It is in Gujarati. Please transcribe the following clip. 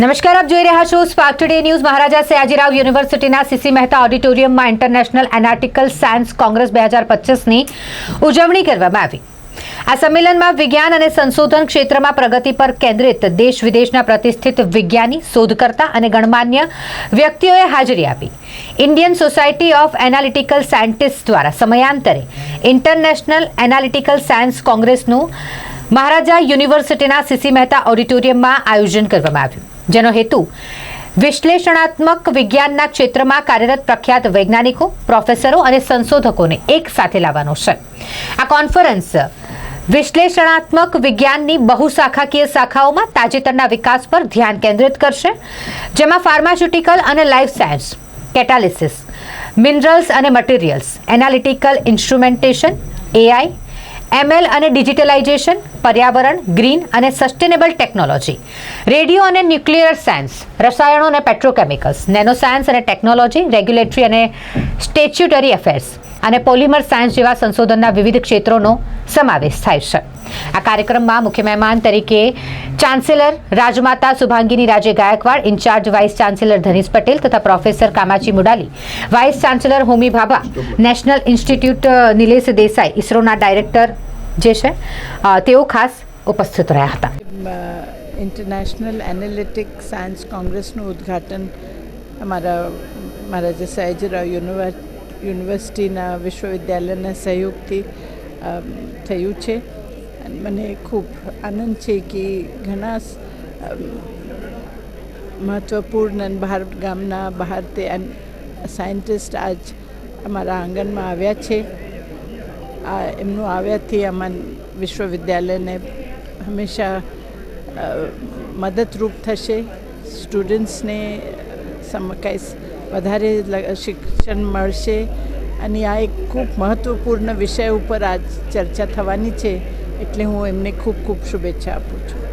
નમસ્કાર, આપ જોઈ રહ્યા છો spark today news Maharaja Sayajirao યુનિવર્સિટીના સીસી મહેતા ઓડિટોરિયમમાં ઇન્ટરનેશનલ એનાટિકલ સાયન્સ કોંગ્રેસ બે હજાર પચીસની ઉજવણી કરવામાં આવી. આ સંમેલનમાં વિજ્ઞાન અને સંશોધન ક્ષેત્રમાં પ્રગતિ પર કેન્દ્રિત દેશ વિદેશના પ્રતિષ્ઠિત વિજ્ઞાની, શોધકર્તા અને ગણમાન્ય વ્યક્તિઓએ હાજરી આપી. Indian society of analytical scientist દ્વારા સમયાંતરે ઇન્ટરનેશનલ એનાલિટિકલ સાયન્સ કોંગ્રેસનું મહારાજા યુનિવર્સિટીના સીસી મહેતા ઓડિટોરિયમમાં આયોજન કરવામાં આવ્યું. જેનો હેતુ વિશ્લેષણાત્મક વિજ્ઞાનના ક્ષેત્રમાં કાર્યરત પ્રખ્યાત વૈજ્ઞાનિકો, પ્રોફેસરો અને સંશોધકોને એક સાથે લાવવાનો છે. આ કોન્ફરન્સ વિશ્લેષણાત્મક વિજ્ઞાનની બહુશાખાકીય શાખાઓમાં તાજેતરના વિકાસ પર ધ્યાન કેન્દ્રિત કરશે, જેમાં ફાર્માસ્યુટિકલ અને લાઈફ સાયન્સ, કેટાલિસિસ, મિનરલ્સ અને materials, analytical instrumentation, AI, ML અને ડિજિટલાઇઝેશન પર્યાવરણ, ગ્રીન અને સસ્ટેનેબલ ટેકનોલોજી. રેડિયો અને ન્યુક્લિયર સાયન્સ, રસાયણો અને પેટ્રોકેમિકલ્સ, નેનો સાયન્સ અને ટેકનોલોજી, રેગ્યુલેટરી અને સ્ટેચ્યુટરી અફેર્સ અને પોલિમર સાયન્સ જેવા સંશોધનના વિવિધ ક્ષેત્રોનો સમાવેશ થાય છે. આ કાર્યક્રમમાં મુખ્ય મહેમાન તરીકે chancellor Rajmata Shubhangini Raje Gaekwad, in charge vice chancellor Dhanish Patel તથા professor Kamachi Mudali, vice chancellor Homi Bhabha, national institute Nilesh Desai, ઇસરોના ડાયરેક્ટર જે છે તેઓ ખાસ ઉપસ્થિત રહ્યા હતા. ઇન્ટરનેશનલ એનાલિટિક સાયન્સ કોંગ્રેસનું ઉદ્ઘાટન અમારા, મારા જે સયાજીરાવ યુનિવર્સિટીના વિશ્વવિદ્યાલયના સહયોગથી થયું છે. મને ખૂબ આનંદ છે કે ઘણા મહત્ત્વપૂર્ણ બહાર, ગામના બહાર તે સાયન્ટિસ્ટ આજ અમારા આંગણમાં આવ્યા છે. આ એમનું આવ્યાથી અમાન વિશ્વવિદ્યાલયને હંમેશા મદદરૂપ થશે. સ્ટુડન્ટ્સને સમ, કંઈ વધારે શિક્ષણ મળશે. અને આ એક ખૂબ મહત્ત્વપૂર્ણ વિષય ઉપર આજ ચર્ચા થવાની છે. એટલે હું એમને ખૂબ ખૂબ શુભેચ્છા આપું છું.